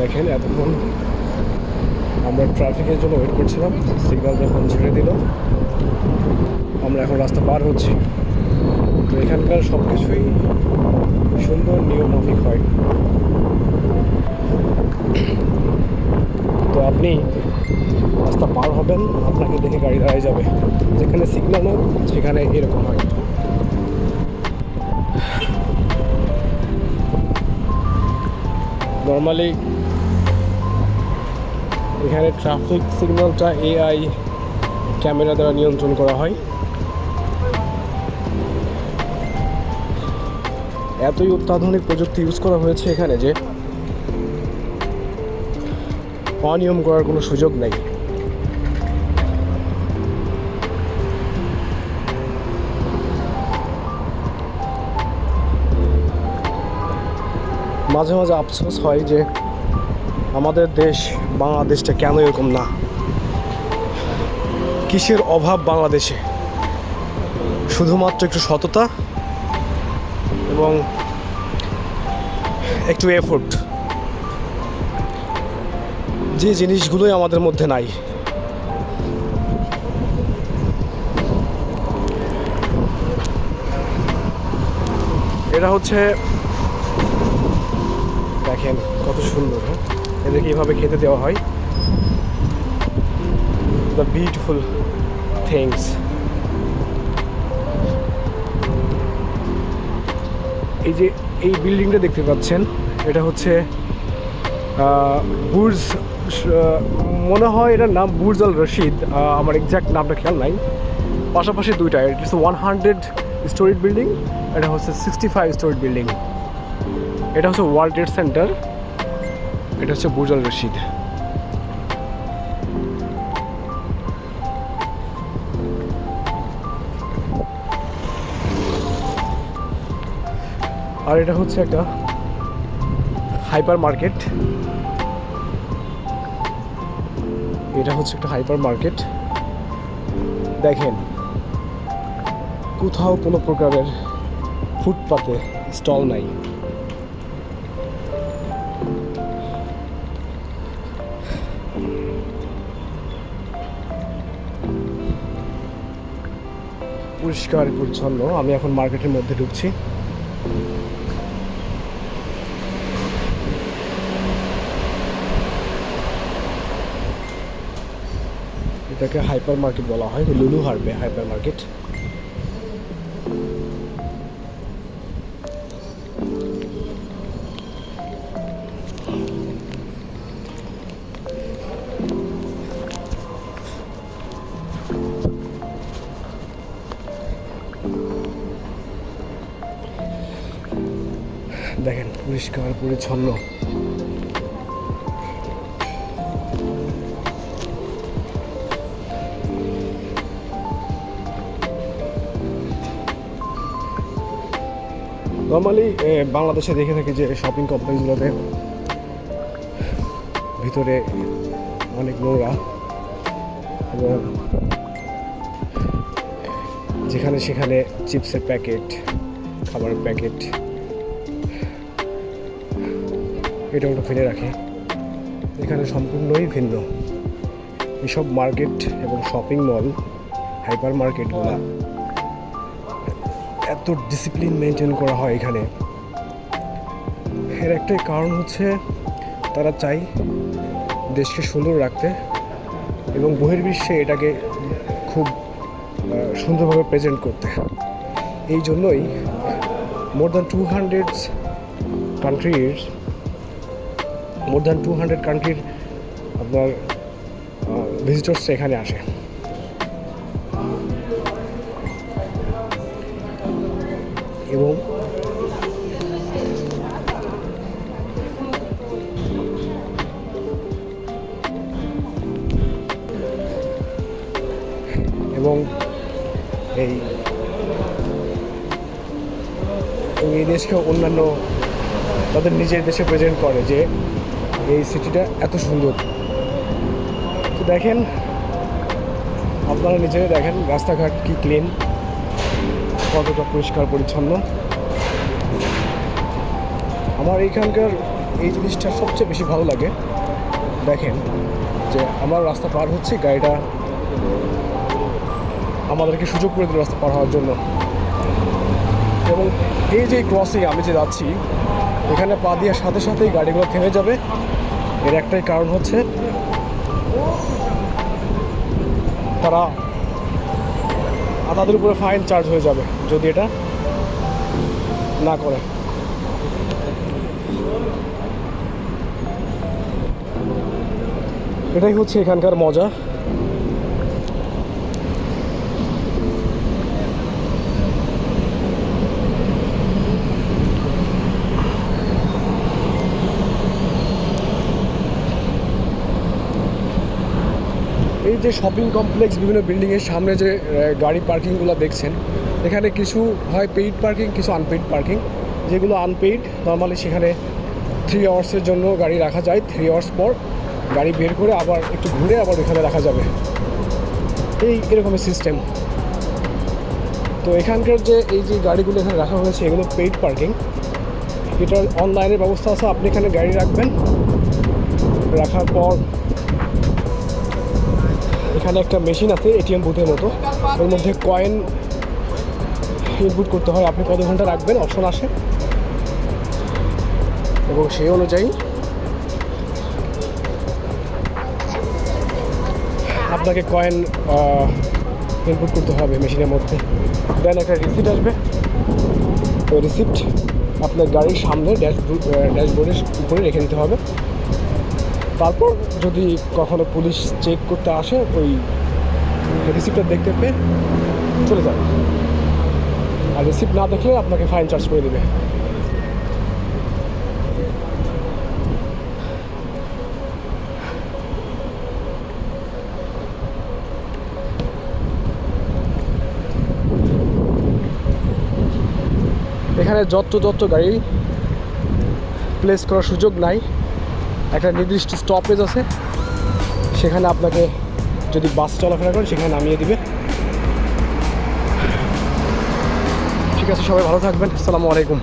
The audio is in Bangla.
দেখেন, এতক্ষণ আমরা ট্রাফিকের জন্য ওয়েট করছিলাম। সিগন্যাল যখন ছেড়ে দিল, আমরা এখন রাস্তা পার হচ্ছি। তো এখানকার সব কিছুই সুন্দর নিয়ম মাফিক হয়। তো আপনি রাস্তা পার হবেন, আপনাকে দেখে গাড়ি দাঁড়ায় যাবে। যেখানে সিগন্যাল হয়, সেখানে এরকম হয়। নর্মালি এখানে ট্রাফিক সিগন্যালটা এআই ক্যামেরা দ্বারা নিয়ন্ত্রণ করা হয়। এতই অত্যাধুনিক প্রযুক্তি ইউজ করা হয়েছে এখানে যে অনিয়ম করার কোনো সুযোগ নেই। মাঝে মাঝে আফসোস হয় যে আমাদের দেশ বাংলাদেশটা কেন এরকম না? কিসের অভাব বাংলাদেশে? শুধুমাত্র একটু সততা এবং একটু এফোর্ট যে জিনিসগুলোই আমাদের মধ্যে নাই। এটা হচ্ছে দেখেন কত সুন্দর হ্যাঁ? এদেরকে এইভাবে খেতে দেওয়া হয়। দ্য বিউটিফুল থিংস এই যে এই বিল্ডিংটা দেখতে পাচ্ছেন, এটা হচ্ছে বুর্জ, মনে হয় এটার নাম বুর্জ আল রশিদ আমার এক্স্যাক্ট নামটা খেয়াল নাই। পাশাপাশি দুইটা it's one hundred storied building এটা হচ্ছে সিক্সটি ফাইভ স্টোরিড বিল্ডিং এটা হচ্ছে ওয়ার্ল্ড ট্রেড সেন্টার। এটা হচ্ছে বুর্জ আল রশিদ। আর এটা হচ্ছে একটা হাইপার মার্কেট এটা হচ্ছে একটা হাইপার মার্কেট দেখেন, কোথাও কোনো প্রকারের ফুটপাতে স্টল নাই। পরিষ্কার পরিচ্ছন্ন। আমি এখন মার্কেটের মধ্যে ঢুকছি। এটাকে হাইপার মার্কেট বলা হয়, লুলু হারবে হাইপার মার্কেট পরিষ্কার, পরিচ্ছন্ন। নর্মালি বাংলাদেশে দেখে থাকি যে শপিং কমপ্লেক্সগুলোতে ভিতরে অনেক নোংরা এবং যেখানে সেখানে চিপসের প্যাকেট, খাবারের প্যাকেট এটা ওটা ফেলে রাখে। এখানে সম্পূর্ণই ভিন্ন। এসব মার্কেট এবং শপিং মল, হাইপার মার্কেটগুলো এত ডিসিপ্লিন মেনটেন করা হয় এখানে। এর একটাই কারণ হচ্ছে তারা চাই দেশকে সুন্দর রাখতে এবং বহির্বিশ্বে এটাকে খুব সুন্দরভাবে প্রেজেন্ট করতে। এই জন্যই মোর দ্যান টু হান্ড্রেড কান্ট্রির মোর দ্যান টু হান্ড্রেড কান্ট্রির আপনার ভিজিটর্স এখানে আসে। এবং এবং এই এই দেশকে অন্যান্য তাদের নিজের দেশে প্রেজেন্ট করে যে এই সিটিটা এত সুন্দর। তো দেখেন, আপনারা নিজেরাই দেখেন রাস্তাঘাট কি ক্লিন কতটা পরিষ্কার পরিচ্ছন্ন। আমার এইখানকার এই জিনিসটা সবচেয়ে বেশি ভালো লাগে। দেখেন যে আমার রাস্তা পার হচ্ছে গাড়িটা আমাদেরকে সুযোগ করে দিল রাস্তা পার হওয়ার জন্য। এবং এই যে ক্রসিং আমি যে যাচ্ছি, এখানে পা দেওয়ার সাথে সাথেই গাড়িগুলো থেমে যাবে। এর একটাই কারণ হচ্ছে তারা তাদের উপরে ফাইন চার্জ হয়ে যাবে যদি এটা না করে। এটাই হচ্ছে এখানকার মজা। এই যে শপিং কমপ্লেক্স বিভিন্ন বিল্ডিংয়ের সামনে যে গাড়ি পার্কিংগুলো দেখছেন, এখানে কিছু হয় পেইড পার্কিং কিছু আনপেইড পার্কিং যেগুলো আনপেইড নর্মালি সেখানে থ্রি আওয়ার্সের জন্য গাড়ি রাখা যায় থ্রি আওয়ার্স পর গাড়ি বের করে আবার একটু ঘুরে আবার এখানে রাখা যাবে। এই এরকমের সিস্টেম তো এখানকার যে, এই যে গাড়িগুলো এখানে রাখা হয়েছে, এগুলো পেইড পার্কিং এটার অনলাইনের ব্যবস্থা আছে, আপনি এখানে গাড়ি রাখবেন। রাখার পর এখানে একটা মেশিন আছে, এটিএম বুথের মতো। ওর মধ্যে কয়েন ইনপুট করতে হয়। আপনি কত ঘণ্টা রাখবেন? অপশন আসে। এবং সেই অনুযায়ী আপনাকে কয়েন ইনপুট করতে হবে মেশিনের মধ্যে। দেন একটা রিসিপ্ট আসবে। ওই রিসিপ্ট আপনার গাড়ির সামনে ড্যাশবোর্ড ড্যাশবোর্ডের উপরে রেখে দিতে হবে। তারপর যদি কখনো পুলিশ চেক করতে আসে, ওই রিসিপ্টটা দেখতে পেয়ে চলে যাবে। আর রিসিপ্ট না দেখলে আপনাকে ফাইন চার্জ করে দেবে। এখানে যত যত গাড়ি প্লেস করার সুযোগ নাই। একটা নির্দিষ্ট স্টপেজ আছে। সেখানে আপনাকে যদি বাস চলাফেরা করেন, সেখানে নামিয়ে দিবে। ঠিক আছে, সবাই ভালো থাকবেন। আসসালামু আলাইকুম।